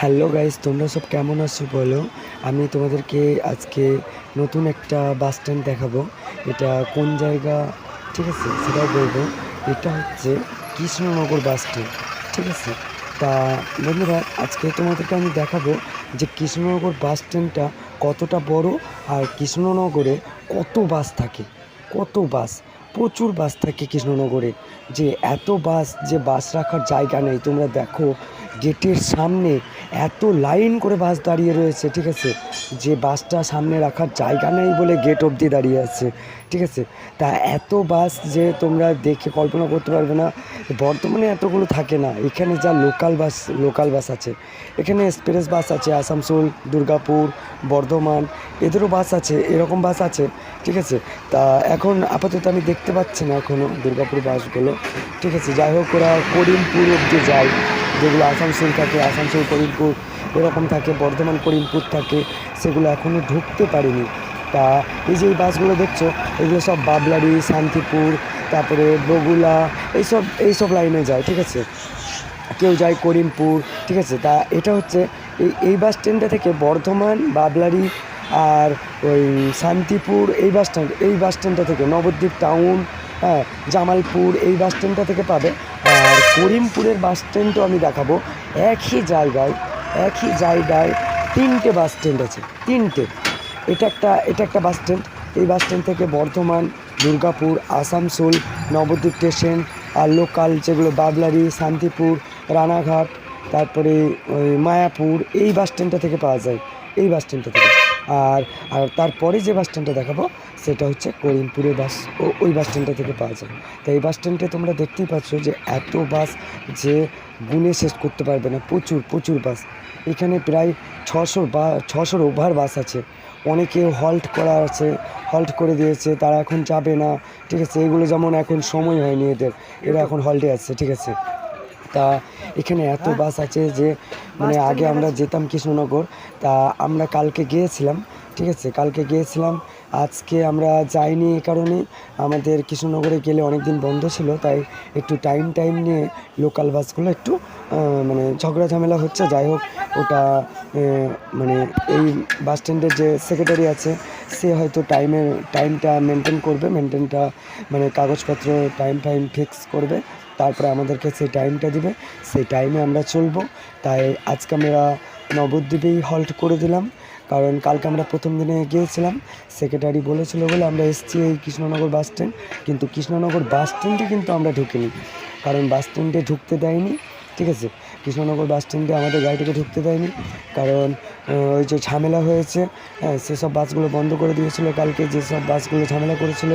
Hello guys, তোমরা সব কেমন আছো বলো? আমি তোমাদেরকে আজকে নতুন একটা বাস স্ট্যান্ড দেখাবো। এটা কোন জায়গা? ঠিক আছে সেটাও বলব। এটা হচ্ছে কৃষ্ণনগর বাস স্ট্যান্ড। ঠিক আছে? তা বন্ধুরা, আজকে তোমাদেরকে আমি দেখাবো যে কৃষ্ণনগর বাস স্ট্যান্ডটা কতটা বড় আর কৃষ্ণনগরে কত বাস থাকে। কত বাস? প্রচুর বাস থাকে কৃষ্ণনগরে। যে এত বাস, যে বাস রাখার জায়গা নেই। তোমরা দেখো, গেটের সামনে এত লাইন করে বাস দাঁড়িয়ে রয়েছে, ঠিক আছে? যে বাসটা সামনে রাখার জায়গা নেই বলে গেট অবধি দাঁড়িয়ে আছে, ঠিক আছে? তা এত বাস যে তোমরা দেখে কল্পনা করতে পারবে না, বর্তমানে এতগুলো থাকে না। এখানে যা লোকাল বাস লোকাল বাস আছে। এখানে এক্সপ্রেস বাস আছে, আসানসোল, দুর্গাপুর, বর্ধমান, এদেরও বাস আছে, এরকম বাস আছে, ঠিক আছে? তা এখন আপাতত আমি দেখতে পাচ্ছি না এখনও দুর্গাপুর বাসগুলো। ঠিক আছে, যাই হোক ওরা করিমপুর অব্দি যায়। যেগুলো আসানসোল থাকে, আসানসোল, করিমপুর এরকম থাকে, বর্ধমান, করিমপুর থাকে, সেগুলো এখনও ঢুকতে পারেনি। তা এই যে বাসগুলো দেখছ এগুলো সব বাবলারি, শান্তিপুর, তারপরে বগুলা এইসব এইসব লাইনে যায়, ঠিক আছে? কেউ যায় করিমপুর, ঠিক আছে? তা এটা হচ্ছে এই এই বাস স্ট্যান্ডটা থেকে বর্ধমান, বাবলারি আর ওই শান্তিপুর এই বাস স্ট্যান্ড এই বাস স্ট্যান্ডটা থেকে নবদ্বীপ টাউন হ্যাঁ জামালপুর এই বাস স্ট্যান্ডটা থেকে পাবে। আর করিমপুরের বাস স্ট্যান্ডও আমি দেখাবো। একই জায়গায় একই জায়গায় তিনটে বাস স্ট্যান্ড আছে, তিনটে। এটা একটা এটা একটা বাস স্ট্যান্ড এই বাস স্ট্যান্ড থেকে বর্ধমান, দুর্গাপুর, আসানসোল, নবদ্বীপ স্টেশন আর লোকাল যেগুলো বাবলারি, শান্তিপুর, রানাঘাট, তারপরে মায়াপুর, এই বাস স্ট্যান্ডটা থেকে পাওয়া যায়। এই বাস স্ট্যান্ডটা থেকে। আর আর তারপরে যে বাস স্ট্যান্ডটা দেখাবো সেটা হচ্ছে করিমপুরের বাস ও ওই বাস স্ট্যান্ডটা থেকে পাওয়া যায়। তো এই বাস স্ট্যান্ডে তোমরা দেখতেই পাচ্ছ যে এত বাস যে গুনে শেষ করতে পারবে না প্রচুর প্রচুর বাস এখানে প্রায় ছশো বা ছশোর ওভার বাস আছে। অনেকে হল্ট করা আছে হল্ট করে দিয়েছে তারা এখন যাবে না ঠিক আছে? এগুলো যেমন এখন সময় হয়নি এদের এরা এখন হল্টে আছে ঠিক আছে? তা এখানে এত বাস আছে যে মানে আগে আমরা যেতাম কৃষ্ণনগর তা আমরা কালকে গিয়েছিলাম ঠিক আছে? কালকে গিয়েছিলাম আজকে আমরা যাইনি এই কারণে। আমাদের কৃষ্ণনগরে গেলে অনেক দিন বন্ধ ছিল তাই একটু টাইম টাইম নিয়ে লোকাল বাসগুলো একটু মানে ঝগড়া ঝামেলা হচ্ছে। যাই হোক ওটা মানে এই বাস স্ট্যান্ডের যে সেক্রেটারি আছে সে হয়তো টাইমের টাইমটা মেনটেন করবে মেনটেনটা মানে কাগজপত্র টাইম টাইম ফিক্স করবে। তারপরে আমাদেরকে সেই টাইমটা দিবে। সেই টাইমে আমরা চলবো। তাই আজকে আমরা নবদ্বীপেই হল্ট করে দিলাম। কারণ কালকে আমরা প্রথম দিনে গিয়েছিলাম। সেক্রেটারি বলেছিল বলে আমরা এসেছি এই কৃষ্ণনগর বাস স্ট্যান্ড কিন্তু কৃষ্ণনগর বাস স্ট্যান্ডে কিন্তু আমরা ঢুকিনি। কারণ বাস স্ট্যান্ডে ঢুকতে দেয়নি। ঠিক আছে? কৃষ্ণনগর বাস স্ট্যান্ডে আমাদের গাড়িটাকে ঢুকতে দেয়নি। কারণ ওই যে ঝামেলা হয়েছে হ্যাঁ সেসব বাসগুলো বন্ধ করে দিয়েছিল কালকে। যেসব বাসগুলো ঝামেলা করেছিল,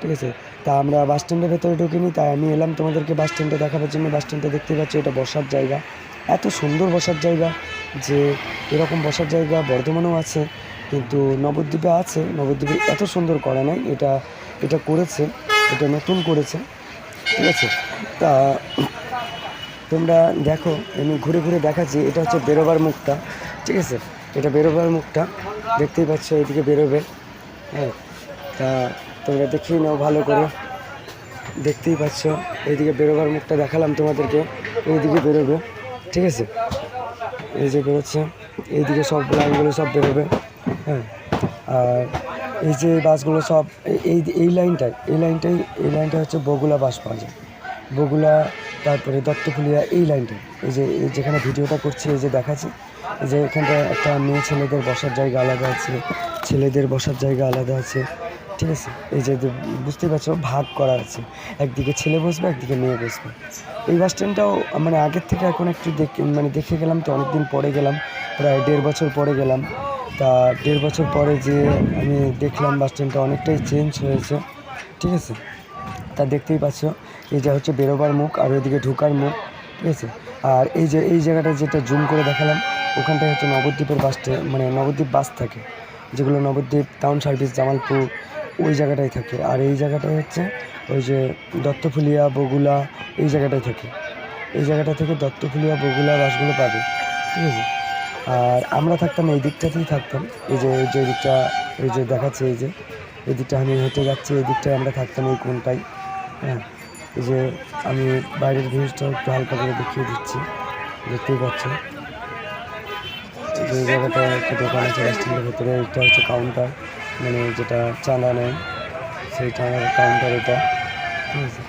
ঠিক আছে? তা আমরা বাস স্ট্যান্ডের ভেতরে ঢুকিনি, তাই আমি এলাম তোমাদেরকে বাস স্ট্যান্ডে দেখাবার জন্য। বাস স্ট্যান্ডটা দেখতে পাচ্ছি, এটা বসার জায়গা। এত সুন্দর বসার জায়গা যে এরকম বসার জায়গা বর্ধমানেও আছে, কিন্তু নবদ্বীপে আছে। নবদ্বীপে এত সুন্দর করা নাই, এটা এটা করেছে, এটা নতুন করেছে, ঠিক আছে? তা তোমরা দেখো, আমি ঘুরে ঘুরে দেখাচ্ছি, এটা হচ্ছে বেরোবার মুখটা, ঠিক আছে? এটা বেরোবার মুখটা, দেখতেই পাচ্ছ এদিকে বেরোবে হ্যাঁ? তা তোমরা দেখিয়ে নাও ভালো করে। দেখতেই পাচ্ছ, এইদিকে বেরোবার মুখটা দেখালাম তোমাদেরকে, এইদিকে বেরোবে, ঠিক আছে? এই যে বেরোচ্ছে, এইদিকে সব লাইনগুলো সব বেরোবে হ্যাঁ? আর এই যে বাসগুলো সব, এই- এই লাইনটাই এই লাইনটাই, এই লাইনটা হচ্ছে বগুলা বাস পাওয়া যায়। বগুলা, তারপরে দত্তফুলিয়া এই লাইনটাই। এই যে যেখানে ভিডিওটা করছি, এই যে দেখাচ্ছি যে এখানটা একটা মেয়ে ছেলেদের বসার জায়গা আলাদা আছে, ছেলেদের বসার জায়গা আলাদা আছে ঠিক আছে, এই যে বুঝতেই পারছ, ভাগ করা আছে। একদিকে ছেলে বসবে, একদিকে মেয়ে বসবে। এই বাস স্ট্যান্ডটাও মানে আগের থেকে এখন একটু দেখে মানে দেখে গেলাম তো, অনেকদিন পরে গেলাম, প্রায় দেড় বছর পরে গেলাম। তা দেড় বছর পরে যে আমি দেখলাম বাস স্ট্যান্ডটা অনেকটাই চেঞ্জ হয়েছে, ঠিক আছে? তা দেখতেই পাচ্ছ, এই যে হচ্ছে বেরোবার মুখ আর ওইদিকে ঢুকার মুখ, ঠিক আছে? আর এই যে, এই জায়গাটা যেটা জুম করে দেখালাম, ওখানটায় হচ্ছে নবদ্বীপের বাস স্ট্যান্ড মানে নবদ্বীপ বাস থাকে, যেগুলো নবদ্বীপ টাউন সার্ভিস জামালপুর ওই জায়গাটাই থাকে। আর এই জায়গাটায় হচ্ছে ওই যে দত্তফুলিয়া, বগুলা, এই জায়গাটাই থাকে। এই জায়গাটা থেকে দত্তফুলিয়া, বগুলা বাসগুলো পাবে, ঠিক আছে? আর আমরা থাকতাম এই দিকটাতেই থাকতাম। এই যে এই যে দিকটা, এই যে দেখাচ্ছে, এই যে, এই দিকটা আমি হেঁটে যাচ্ছি, এই দিকটায় আমরা থাকতাম এই কোনটাই হ্যাঁ? এই যে আমি বাইরের ভিউজটা একটু হালকা করে দেখিয়ে দিচ্ছি, দেখতেই পাচ্ছ? যে জায়গাটায় একটা দোকান আছে বাস স্ট্যান্ডের ভেতরে এটা হচ্ছে কাউন্টার মানে যেটা চাঁদা নেয়, সেই চাঁদার কাউন্টার এটা। ঠিক আছে?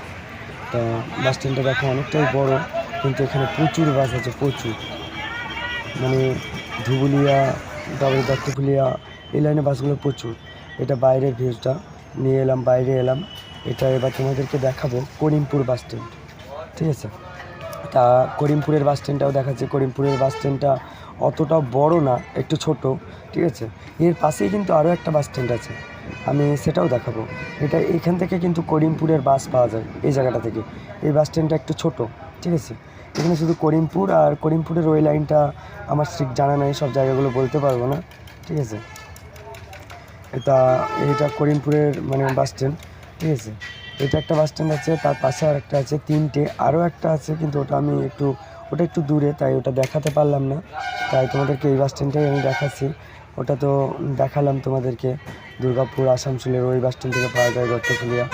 তা বাস স্ট্যান্ডটা দেখো অনেকটাই বড়, কিন্তু এখানে প্রচুর বাস আছে, প্রচুর। মানে ধুবুলিয়া তারপরে দত্তকুলিয়া এই লাইনে বাসগুলো প্রচুর। এটা বাইরের ভিউজটা নিয়ে এলাম, বাইরে এলাম। এটা এবার তোমাদেরকে দেখাবো করিমপুর বাস স্ট্যান্ড ঠিক আছে? তা করিমপুরের বাস স্ট্যান্ডটাও দেখাচ্ছে। করিমপুরের বাস স্ট্যান্ডটা অতটা বড় না, একটু ছোট, ঠিক আছে? এর পাশেই কিন্তু আরও একটা বাস স্ট্যান্ড আছে, আমি সেটাও দেখাবো। এটা এখান থেকে কিন্তু করিমপুরের বাস পাওয়া যায়, এই জায়গাটা থেকে। এই বাস স্ট্যান্ডটা একটু ছোট, ঠিক আছে? এখানে শুধু করিমপুর আর করিমপুরের ওই লাইনটা আমার ঠিক জানা নেই, সব জায়গাগুলো বলতে পারব না, ঠিক আছে? এটা এটা করিমপুরের মানে বাস স্ট্যান্ড ঠিক আছে? এটা একটা বাস স্ট্যান্ড আছে, তার পাশে আর একটা আছে, তিনটে আরও একটা আছে, কিন্তু ওটা আমি একটু ওটা একটু দূরে, তাই ওটা দেখাতে পারলাম না। তাই তোমাদেরকে এই বাস স্ট্যান্ডটাই আমি দেখাচ্ছি। ওটা তো দেখালাম তোমাদেরকে, দুর্গাপুর, আসানসোলের ওই বাস স্ট্যান্ড থেকে পাওয়া যায় দত্তকুলিয়া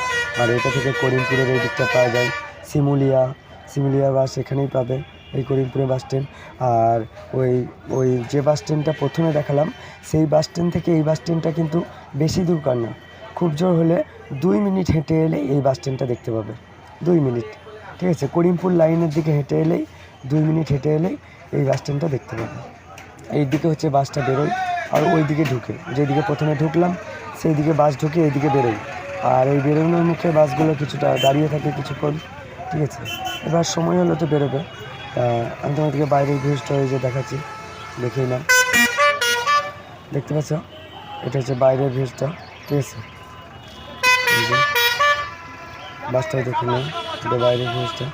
আর এটা থেকে করিমপুরের এই দিকটা পাওয়া যায় শিমুলিয়া। শিমুলিয়া বাস এখানেই পাবে এই করিমপুরের বাস স্ট্যান্ড আর ওই ওই যে বাস স্ট্যান্ডটা প্রথমে দেখালাম, সেই বাস স্ট্যান্ড থেকে এই বাস স্ট্যান্ডটা কিন্তু বেশি দূরকার না। খুব জোর হলে দুই মিনিট হেঁটে এলে এই বাস স্ট্যান্ডটা দেখতে পাবে। দুই মিনিট, ঠিক আছে? করিমপুর লাইনের দিকে হেঁটে এলেই দুই মিনিট হেঁটে এলেই এই বাস স্ট্যান্ডটা দেখতে পাবো। এই দিকে হচ্ছে বাসটা বেরোয় আর ওই দিকে ঢুকে। যেদিকে প্রথমে ঢুকলাম সেই দিকে বাস ঢুকে এইদিকে বেরোই। আর এই বেরোনোর মুখে বাসগুলো কিছুটা দাঁড়িয়ে থাকে কিছুক্ষণ, ঠিক আছে? এবার সময় হলো তো বেরোবে। আমি তোমাদেরকে বাইরের ভিউজটা ওই যে দেখাচ্ছি, দেখেই নাও। দেখতে পাচ্ছ? এটা হচ্ছে বাইরের ভিউজটা ঠিক আছে? বাসটাও দেখে এটা বাইরের ভিউজটা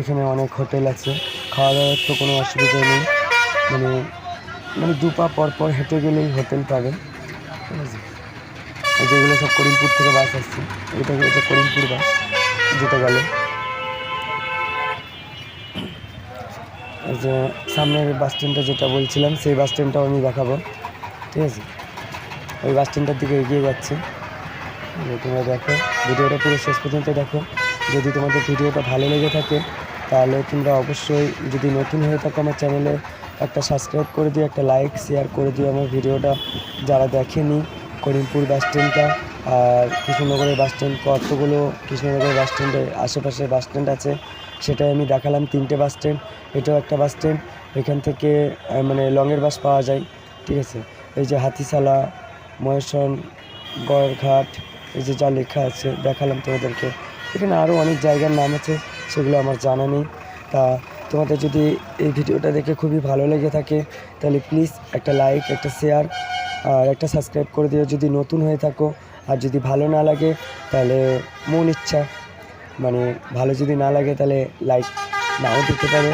এখানে অনেক হোটেল আছে। খাওয়া দাওয়ার তো কোনো অসুবিধা নেই। মানে মানে দু পা পর পর হেঁটে গেলেই হোটেল পাবেন। ঠিক আছে? যেগুলো সব করিমপুর থেকে বাস আসছে, এটা এটা করিমপুর বাস, যেটা গেল। যে সামনের বাস স্ট্যান্ডটা যেটা বলছিলাম, সেই বাস স্ট্যান্ডটাও আমি দেখাবো। ঠিক আছে? ওই বাস স্ট্যান্ডটার দিকে এগিয়ে যাচ্ছে। তোমরা দেখো, ভিডিওটা পুরো শেষ পর্যন্ত দেখো। যদি তোমাদের ভিডিওটা ভালো লেগে থাকে তাহলে তোমরা অবশ্যই যদি নতুন হয়ে থাকো আমার চ্যানেলে, একটা সাবস্ক্রাইব করে দিও, একটা লাইক শেয়ার করে দিও আমার ভিডিওটা। যারা দেখেনি, করিমপুর বাস স্ট্যান্ডটা আর কৃষ্ণনগরের বাস স্ট্যান্ড কতগুলো কৃষ্ণনগরের বাস স্ট্যান্ডের আশেপাশে বাস স্ট্যান্ড আছে, সেটাই আমি দেখালাম তিনটে বাস স্ট্যান্ড এটাও একটা বাস স্ট্যান্ড এখান থেকে মানে লংয়ের বাস পাওয়া যায়, ঠিক আছে? এই যে হাতিশালা, মহেশন, গড়ঘাট, এই যে যা লেখা আছে, দেখালাম তোমাদেরকে। এখানে আরও অনেক জায়গার নাম আছে। সেগুলো আমার জানা নেই। তা তোমাদের যদি এই ভিডিওটা দেখে খুবই ভালো লেগে থাকে, তাহলে প্লিজ একটা লাইক একটা শেয়ার আর একটা সাবস্ক্রাইব করে দিও যদি নতুন হয়ে থাকো। আর যদি ভালো না লাগে, তাহলে মন ইচ্ছা মানে ভালো যদি না লাগে, তাহলে লাইক নাও দিতে পারে।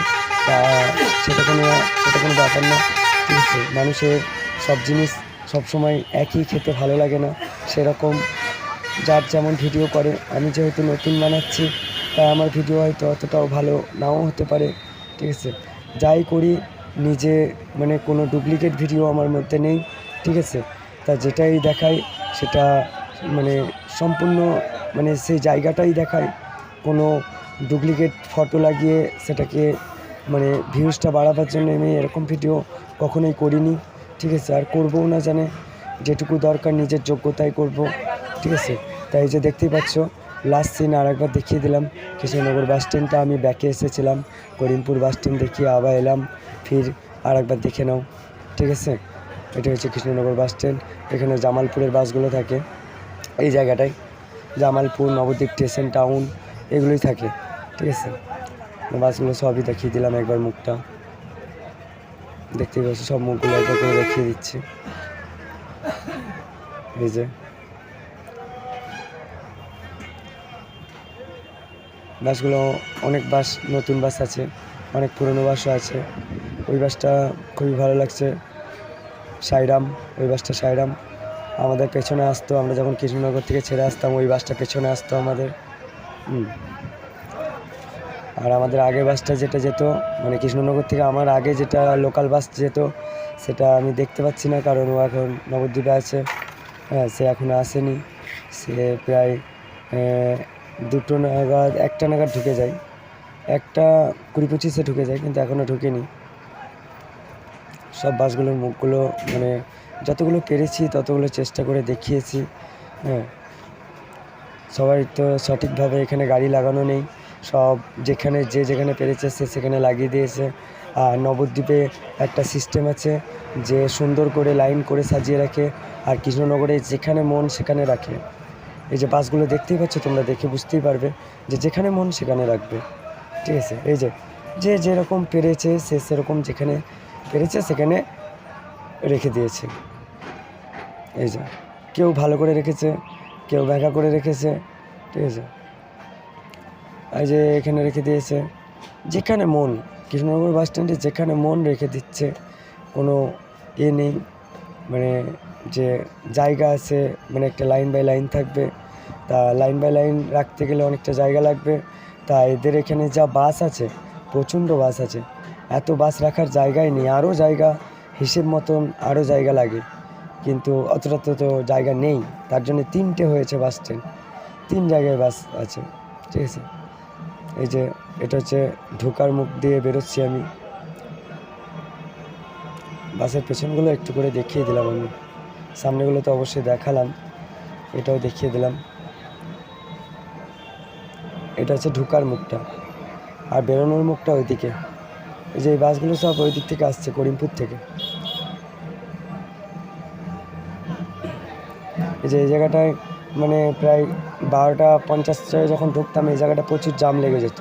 তা সেটা কোনো সেটা কোনো ব্যাপার না। ঠিক আছে, মানুষের সব জিনিস সবসময় একই খেতে ভালো লাগে না, সেরকম। যার যেমন ভিডিও করে, আমি যেহেতু নতুন বানাচ্ছি তাই আমার ভিডিও হয়তো অতটাও ভালো নাও হতে পারে, ঠিক আছে? যাই করি, নিজে মানে কোনো ডুপ্লিকেট ভিডিও আমার মধ্যে নেই, ঠিক আছে? তা যেটাই দেখাই, সেটা মানে সম্পূর্ণ মানে সেই জায়গাটাই দেখায় কোনো ডুপ্লিকেট ফটো লাগিয়ে সেটাকে মানে ভিউজটা বাড়াবার জন্য আমি এরকম ভিডিও কখনোই করিনি, ঠিক আছে? আর করবও না জানে, যেটুকু দরকার নিজের যোগ্যতায় করব, ঠিক আছে? তাই যে দেখতেই পাচ্ছ লাস্ট সিন আর একবার দেখিয়ে দিলাম, কৃষ্ণনগর বাস স্ট্যান্ডটা আমি ব্যাকে এসেছিলাম, করিমপুর বাস স্ট্যান্ড দেখিয়ে আবার এলাম, ফির আর একবার দেখে নাও, ঠিক আছে? এটা হচ্ছে কৃষ্ণনগর বাস স্ট্যান্ড এখানে জামালপুরের বাসগুলো থাকে, এই জায়গাটায়, জামালপুর, নবদ্বীপ স্টেশন টাউন এগুলোই থাকে, ঠিক আছে? বাসগুলো সবই দেখিয়ে দিলাম একবার মুখটা, দেখতেই পাচ্ছি সব মুখগুলো একবার করে দেখিয়ে দিচ্ছি, এই যে। বাসগুলো অনেক বাস, নতুন বাস আছে, অনেক পুরনো বাসও আছে। ওই বাসটা খুবই ভালো লাগছে। সাইরাম, ওই বাসটা সাইরাম। আমাদের পেছনে আসতো, আমরা যখন কৃষ্ণনগর থেকে ছেড়ে আসতাম, ওই বাসটা পেছনে আসতো আমাদের। আর আমাদের আগের বাসটা যেটা যেত মানে কৃষ্ণনগর থেকে আমার আগে যেটা লোকাল বাস যেত, সেটা আমি দেখতে পাচ্ছি না, কারণ ও এখন নবদ্বীপে আছে। হ্যাঁ সে এখনও আসেনি। সে প্রায় দুটো নাগাদ, একটা নাগাদ ঢুকে যায়। একটা কুড়ি পঁচিশে ঢুকে যায়, কিন্তু এখনও ঢুকেনি। সব বাসগুলোর মুখগুলো মানে যতগুলো পেরেছি ততগুলো চেষ্টা করে দেখিয়েছি হ্যাঁ। সবাই তো সঠিকভাবে এখানে গাড়ি লাগানো নেই। সব যেখানে, যে যেখানে পেরেছে, সে সেখানে লাগিয়ে দিয়েছে। আর নবদ্বীপে একটা সিস্টেম আছে যে সুন্দর করে লাইন করে সাজিয়ে রাখে। আর কৃষ্ণনগরে যেখানে মন, সেখানে রাখে। এই যে বাসগুলো দেখতেই পাচ্ছ, তোমরা দেখে বুঝতেই পারবে যে যেখানে মন সেখানে রাখবে। ঠিক আছে? এই যে যে যেরকম পেরেছে, সে সেরকম যেখানে পেরেছে, সেখানে রেখে দিয়েছে। এই যে, কেউ ভালো করে রেখেছে, কেউ ব্যাঘা করে রেখেছে। ঠিক আছে? এই যে এখানে রেখে দিয়েছে। যেখানে মন, কৃষ্ণনগর বাস স্ট্যান্ডে যেখানে মন রেখে দিচ্ছে, কোনো এ নেই। মানে যে জায়গা আছে মানে একটা লাইন বাই লাইন থাকবে। তা লাইন বাই লাইন রাখতে গেলে অনেকটা জায়গা লাগবে। তা এদের এখানে যা বাস আছে, প্রচণ্ড বাস আছে, এত বাস রাখার জায়গাই নেই, আরও জায়গা, হিসেব মতন আরও জায়গা লাগে। কিন্তু অতটা তো তো জায়গা নেই, তার জন্য তিনটে হয়েছে বাস স্ট্যান্ড তিন জায়গায় বাস আছে, ঠিক আছে? এই যে, এটা হচ্ছে ঢোকার মুখ দিয়ে বেরোচ্ছি আমি। বাসের পেছনগুলো একটু করে দেখিয়ে দিলাম আমি। সামনেগুলো তো অবশ্যই দেখালাম, এটাও দেখিয়ে দিলাম। এটা হচ্ছে ঢুকার মুখটা আর বেরোনোর মুখটা ওইদিকে। এই যে এই বাসগুলো সব ওই দিক থেকে আসছে, করিমপুর থেকে। এই যে এই জায়গাটায় মানে প্রায় বারোটা পঞ্চাশে যখন ঢুকতাম, এই জায়গাটা প্রচুর জাম লেগে যেত।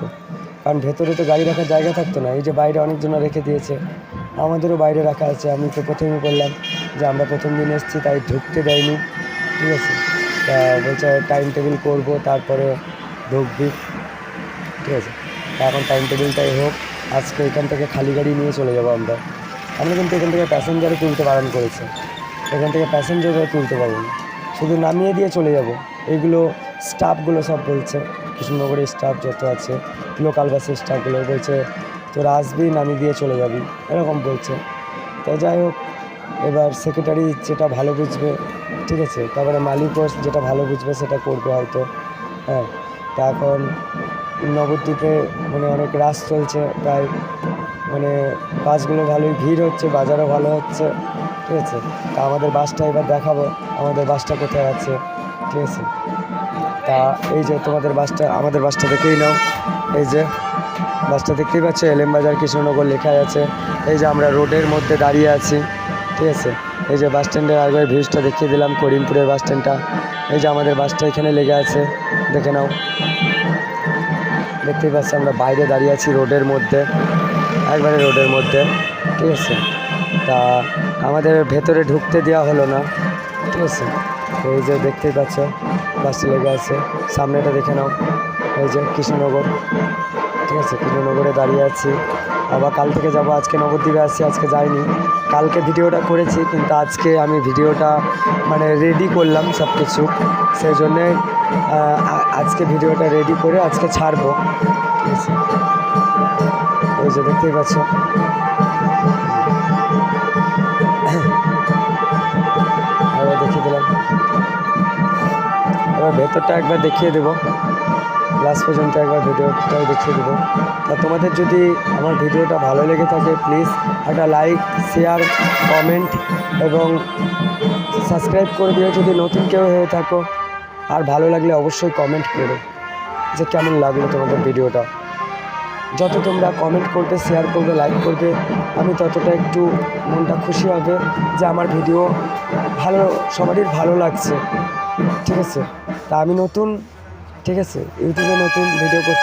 কারণ ভেতরে তো গাড়ি রাখার জায়গা থাকতো না, এই যে বাইরে অনেকজন রেখে দিয়েছে। আমাদেরও বাইরে রাখা আছে, আমি তো প্রথমেই বললাম যে আমরা প্রথম দিন এসেছি, তাই ঢুকতে দেয়নি, ঠিক আছে? তা বলছে, টাইম টেবিল করব, তারপরে ঢুকবি। ঠিক আছে? এখন টাইম টেবিলটাই হোক, আজকে এখান থেকে খালি গাড়ি নিয়ে চলে যাব আমরা। আমরা কিন্তু এখান থেকে প্যাসেঞ্জারও তুলতে বারণ করেছে। এখান থেকে প্যাসেঞ্জারও তুলতে পারব না। শুধু নামিয়ে দিয়ে চলে যাব। এগুলো স্টাফগুলো সব বলছে। কৃষ্ণনগরের স্টাফ যত আছে লোকাল বাসের স্টাফগুলো বলছে, তোরা আসবি, নামিয়ে দিয়ে চলে যাবি। এরকম বলছে। তো যাই হোক, এবার সেক্রেটারি যেটা ভালো বুঝবে, ঠিক আছে? তারপরে মালিকও যেটা ভালো বুঝবে, সেটা করবে হয়তো। হ্যাঁ তা এখন নবদ্বীপে মানে অনেক রাস চলছে তাই মানে বাসগুলো ভালোই ভিড় হচ্ছে, বাজারও ভালো হচ্ছে, ঠিক আছে? তা আমাদের বাসটা এবার দেখাবো, আমাদের বাসটা কোথায় আছে, ঠিক আছে? তা এই যে তোমাদের বাসটা, আমাদের বাসটা দেখেই নাও, এই যে বাসটা দেখতেই পাচ্ছ, এলএম বাজার কৃষ্ণনগর লেখা আছে, এই যে আমরা রোডের মধ্যে দাঁড়িয়ে আছি, ঠিক আছে? এই যে বাস স্ট্যান্ডের আগের ভিউজটা দেখিয়ে দিলাম, করিমপুরের বাস স্ট্যান্ডটা, এই যে আমাদের বাসটা এখানে লেগে আছে, দেখে নাও। দেখতেই পাচ্ছি আমরা বাইরে দাঁড়িয়ে আছি রোডের মধ্যে, একবারে রোডের মধ্যে, ঠিক আছে? তা আমাদের ভেতরে ঢুকতে দেওয়া হলো না, ঠিক আছে? এই যে দেখতেই পাচ্ছ বাসটি লেগে আছে, সামনেটা দেখে নাও, এই যে কৃষ্ণনগর, ঠিক আছে? কৃষ্ণনগরে দাঁড়িয়ে আছি, আবার কাল থেকে যাব, আজকে নবদ্বীপে আসছি আজকে যাইনি। কালকে ভিডিওটা করেছি, কিন্তু আজকে আমি ভিডিওটা মানে রেডি করলাম সব কিছু সেই জন্যে আজকে ভিডিওটা রেডি করে আজকে ছাড়বো। ওই যে দেখতেই পাচ্ছ। দেখিয়ে দিলাম। ভেতরটা একবার দেখিয়ে দেবো। লাস্ট পর্যন্ত একবার ভিডিওটাও দেখিয়ে দেবো। তা তোমাদের যদি আমার ভিডিওটা ভালো লেগে থাকে প্লিজ একটা লাইক শেয়ার কমেন্ট এবং সাবস্ক্রাইব করে দিও। যদি নতুন কেউ হয়ে থাকো আর ভালো লাগলে অবশ্যই কমেন্ট করো যে কেমন লাগল তোমাদের ভিডিওটা। যত তোমরা কমেন্ট করবে শেয়ার করবে লাইক করবে, আমি ততটা একটু মনটা খুশি হবে যে আমার ভিডিও ভালো, সবারই ভালো লাগছে। ঠিক আছে? তা আমি নতুন, ঠিক আছে? ইউটিউবে নতুন ভিডিও করছি।